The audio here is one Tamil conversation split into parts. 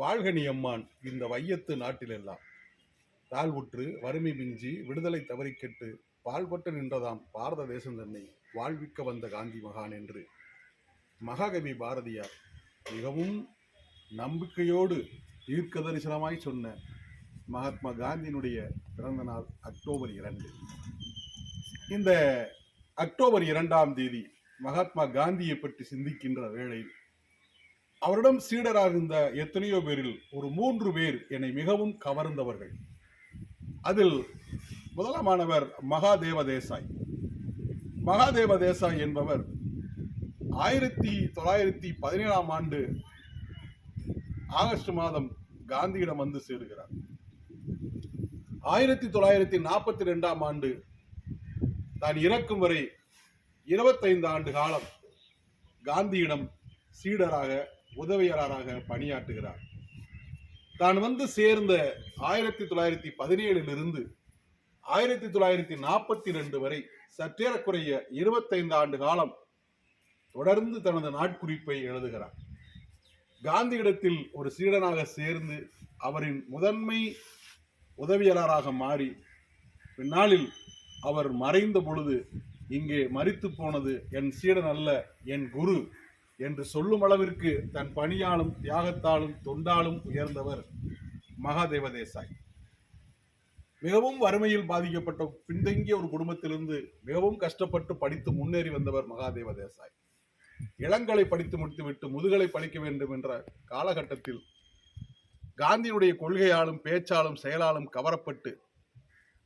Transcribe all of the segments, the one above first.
வாழ்கனி அம்மான் இந்த வையத்து நாட்டிலெல்லாம். தாழ்வுற்று வறுமை மிஞ்சி விடுதலை தவறிக்கெட்டு பால்பட்டு நின்றதாம் பாரத தேசம் தன்னை வாழ்விக்க வந்த காந்தி மகான் என்று. மகாகவி பாரதியார் மிகவும் நம்பிக்கையோடு தீர்க்க தரிசனமாய் சொன்ன மகாத்மா காந்தியினுடைய பிறந்த நாள் அக்டோபர் இரண்டு. இந்த அக்டோபர் இரண்டாம் தேதி மகாத்மா காந்தியை பற்றி சிந்திக்கின்ற வேளையில் அவரிடம் சீடராக இருந்த எத்தனையோ பேரில் ஒரு மூன்று பேர் என்னை மிகவும் கவர்ந்தவர்கள். அதில் முதலாமானவர் மகாதேவ தேசாய். மகாதேவ தேசாய் என்பவர் ஆயிரத்தி தொள்ளாயிரத்தி பதினேழாம் ஆண்டு ஆகஸ்ட் மாதம் காந்தியிடம் வந்து சேருகிறார். ஆயிரத்தி தொள்ளாயிரத்தி நாற்பத்தி ரெண்டாம் ஆண்டு தான் இறக்கும் வரை இருபத்தைந்து ஆண்டு காலம் காந்தியிடம் சீடராக உதவியாளராக பணியாற்றுகிறார். தான் வந்து சேர்ந்த ஆயிரத்தி தொள்ளாயிரத்தி பதினேழிலிருந்து ஆயிரத்தி தொள்ளாயிரத்தி நாற்பத்தி ரெண்டு வரை சற்றேறக்குறைய இருபத்தைந்து ஆண்டு காலம் தொடர்ந்து தனது நாட்குறிப்பை எழுதுகிறார். காந்தியிடத்தில் ஒரு சீடனாக சேர்ந்து அவரின் முதன்மை உதவியாளராக மாறி பின்னாளில் அவர் மறைந்த பொழுது இங்கே மறித்து போனது என் சீடன் அல்ல என் குரு. என்று சொல்லும் அளவிற்கு தன் பணியாலும் தியாகத்தாலும் தொண்டாலும் உயர்ந்தவர் மகாதேவதேசாய் மிகவும் வறுமையில் பாதிக்கப்பட்ட பின்தங்கிய ஒரு குடும்பத்திலிருந்து மிகவும் கஷ்டப்பட்டு படித்து முன்னேறி வந்தவர் மகாதேவ தேசாய். இளங்கலை படித்து முடித்துவிட்டு முதுகலை படிக்க வேண்டும் என்ற காலகட்டத்தில் காந்தியினுடைய கொள்கையாலும் பேச்சாலும் செயலாலும் கவரப்பட்டு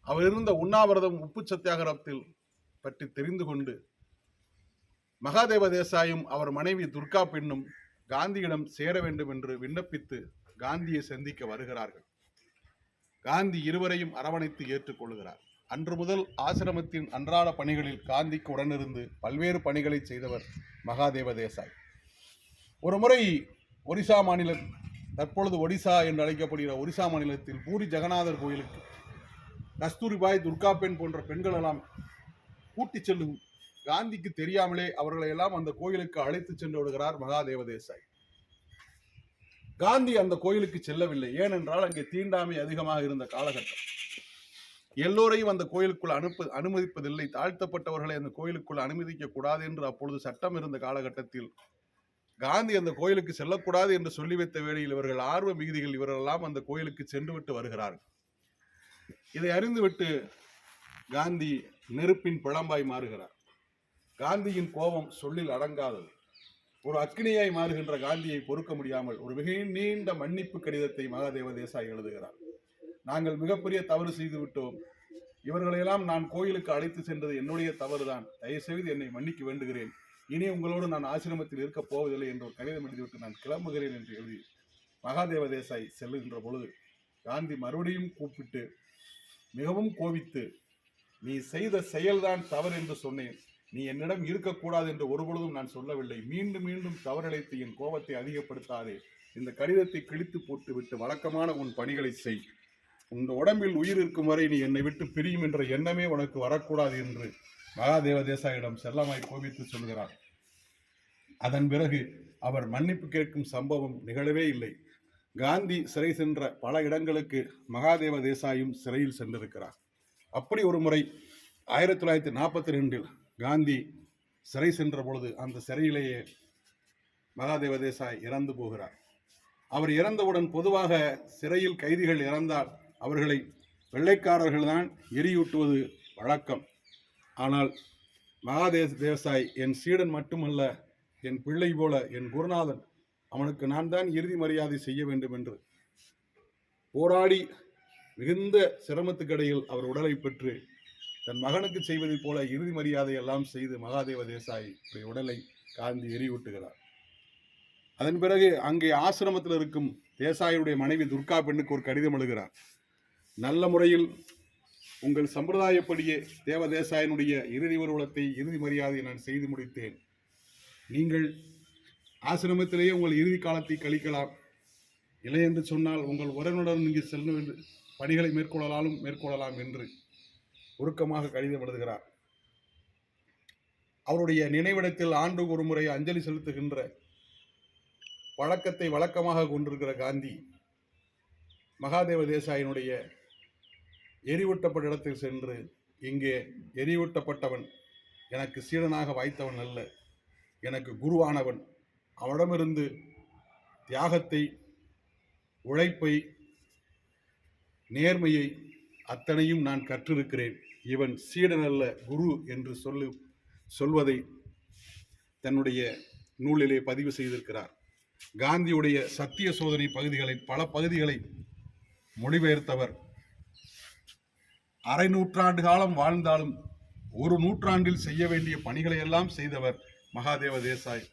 அவர் இருந்த உண்ணாவிரதம் உப்பு சத்தியாகிரகத்தில் பற்றி தெரிந்து கொண்டு மகாதேவ தேசாயும் அவர் மனைவி துர்கா பெண்ணும் காந்தியிடம் சேர வேண்டும் என்று விண்ணப்பித்து காந்தியை சந்திக்க வருகிறார்கள். காந்தி இருவரையும் அரவணைத்து ஏற்றுக்கொள்கிறார். அன்று முதல் ஆசிரமத்தின் அன்றாட பணிகளில் காந்திக்கு உடனிருந்து பல்வேறு பணிகளை செய்தவர் மகாதேவ தேசாய். ஒரு முறை ஒரிசா மாநில தற்பொழுது ஒடிசா என்று அழைக்கப்படுகிற ஒரிசா மாநிலத்தில் பூரி ஜெகநாதர் கோயிலுக்கு கஸ்தூரிபாய் துர்கா பெண் போன்ற பெண்கள் எல்லாம் கூட்டிச் செல்லும் காந்திக்கு தெரியாமலே அவர்களை எல்லாம் அந்த கோயிலுக்கு அழைத்து சென்று விடுகிறார் மகாதேவ தேசாய். காந்தி அந்த கோயிலுக்கு செல்லவில்லை. ஏனென்றால் அங்கே தீண்டாமை அதிகமாக இருந்த காலகட்டம். எல்லோரையும் அந்த கோயிலுக்குள் அனுப்ப அனுமதிப்பதில்லை. தாழ்த்தப்பட்டவர்களை அந்த கோயிலுக்குள் அனுமதிக்க கூடாது என்று அப்பொழுது சட்டம் இருந்த காலகட்டத்தில் காந்தி அந்த கோயிலுக்கு செல்லக்கூடாது என்று சொல்லி வைத்த வேளையில் இவர்கள் ஆர்வ மிகுதிகள் இவரெல்லாம் அந்த கோயிலுக்கு சென்று விட்டு வருகிறார்கள். இதை அறிந்துவிட்டு காந்தி நெருப்பின் பிளம்பாய் மாறுகிறார். காந்தியின் கோபம் சொல்லில் அடங்காதது. ஒரு அக்னியாய் மாறுகின்ற காந்தியை பொறுக்க முடியாமல் ஒரு மிக நீண்ட மன்னிப்பு கடிதத்தை மகாதேவ தேசாய் எழுதுகிறார். நாங்கள் மிகப்பெரிய தவறு செய்து விட்டோம். இவர்களையெல்லாம் நான் கோயிலுக்கு அழைத்து சென்றது என்னுடைய தவறுதான். தயவுசெய்து என்னை மன்னிக்க வேண்டுகிறேன். இனி உங்களோடு நான் ஆசிரமத்தில் இருக்கப் போவதில்லை என்று ஒரு கடிதம் எழுதிவிட்டு நான் கிளம்புகிறேன் என்று எழுதி மகாதேவ தேசாய் செல்லுகின்ற பொழுது காந்தி மறுபடியும் கூப்பிட்டு மிகவும் கோபித்து நீ செய்த செயல்தான் தவறு என்று சொன்னேன். நீ என்னிடம் இருக்கக்கூடாது என்று ஒருபொழுதும் நான் சொல்லவில்லை. மீண்டும் மீண்டும் தவறழைத்து என் கோபத்தை அதிகப்படுத்தாதே. இந்த கடிதத்தை கிழித்து போட்டு விட்டு வழக்கமான உன் பணிகளை செய். உன் உடம்பில் உயிர் இருக்கும் வரை நீ என்னை விட்டு பிரியும் என்ற எண்ணமே உனக்கு வரக்கூடாது என்று மகாதேவ தேசாயிடம் செல்லமாய் கோபித்து சொல்கிறார். அதன் பிறகு அவர் மன்னிப்பு கேட்கும் சம்பவம் நிகழவே இல்லை. காந்தி சிறை சென்ற பல இடங்களுக்கு மகாதேவ தேசாயும் சிறையில் சென்றிருக்கிறார். அப்படி ஒரு முறை ஆயிரத்தி தொள்ளாயிரத்தி நாற்பத்தி ரெண்டில் காந்தி சிறை சென்ற பொழுது அந்த சிறையிலேயே மகாதேவ தேசாய் இறந்து போகிறார். அவர் இறந்தவுடன் பொதுவாக சிறையில் கைதிகள் இறந்தால் அவர்களை வெள்ளைக்காரர்கள் தான் எரியூட்டுவது வழக்கம். ஆனால் மகாதேவ தேசாய் என் சீடன் மட்டுமல்ல என் பிள்ளை போல என் குருநாதன் அவனுக்கு நான் தான் இறுதி மரியாதை செய்ய வேண்டும் என்று போராடி மிகுந்த சிரமத்துக்கிடையில் அவர் உடலை பெற்று தன் மகனுக்கு செய்வதைப் போல இறுதி மரியாதை எல்லாம் செய்து மகாதேவ தேசாய் உடைய உடலை காந்தி எரியூட்டுகிறார். அதன் பிறகு அங்கே ஆசிரமத்தில் இருக்கும் தேசாயுடைய மனைவி துர்கா பெண்ணுக்கு ஒரு கடிதம் எழுகிறார் நல்ல முறையில் உங்கள் சம்பிரதாயப்படியே தேவ தேசாயனுடைய இறுதி ஊர்வலத்தை இறுதி மரியாதையை நான் செய்து முடித்தேன். நீங்கள் ஆசிரமத்திலேயே உங்கள் இறுதி காலத்தை கழிக்கலாம். இல்லை என்று சொன்னால் உங்கள் உறவினுடன் நீங்கள் செல்ல பணிகளை மேற்கொள்ளலாலும் மேற்கொள்ளலாம் என்று. உருக்கமாக கடிதம் எழுதுகிறார் அவருடைய நினைவிடத்தில் ஆண்டுக்கு ஒரு முறை அஞ்சலி செலுத்துகின்ற பழக்கத்தை வழக்கமாக கொண்டிருக்கிற காந்தி மகாதேவ தேசாயினுடைய எரிவூட்டப்பட்ட இடத்தில் சென்று இங்கே எரிவூட்டப்பட்டவன் எனக்கு சீடனாக வாய்த்தவன் அல்ல. எனக்கு குருவானவன். அவனிடமிருந்து தியாகத்தை உழைப்பை நேர்மையை அத்தனையும் நான் கற்றிருக்கிறேன். இவன் சீடனல்ல குரு என்று சொல்லு சொல்வதை தன்னுடைய நூலிலே பதிவு செய்திருக்கிறார். காந்தியுடைய சத்திய சோதனை பகுதிகளை பல பகுதிகளை மொழிபெயர்த்தவர். அரை நூற்றாண்டு காலம் வாழ்ந்தாலும் ஒரு நூற்றாண்டில் செய்ய வேண்டிய பணிகளை எல்லாம் செய்தவர் மகாதேவ தேசாய்.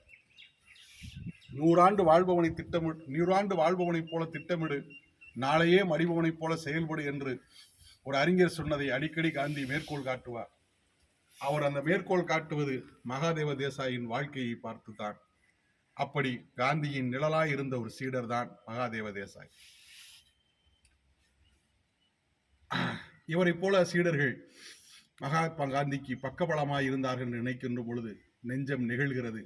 நூறாண்டு வாழ்பவனை திட்டமிடு நூறாண்டு வாழ்பவனைப் போல திட்டமிடு நாளையே மடிபவனைப் போல செயல்படு என்று ஒரு அறிஞர் சொன்னதை அடிக்கடி காந்தி மேற்கோள் காட்டுவார். அவர் அந்த மேற்கோள் காட்டுவது மகாதேவ தேசாயின் வாழ்க்கையை பார்த்துதான் அப்படி காந்தியின் நிழலாய் இருந்த ஒரு சீடர் தான் மகாதேவ தேசாய். இவரைப் போல சீடர்கள் மகாத்மா காந்திக்கு பக்கபலமாய் இருந்தார்கள் என்று நினைக்கின்ற பொழுது நெஞ்சம் நெகிழ்கிறது.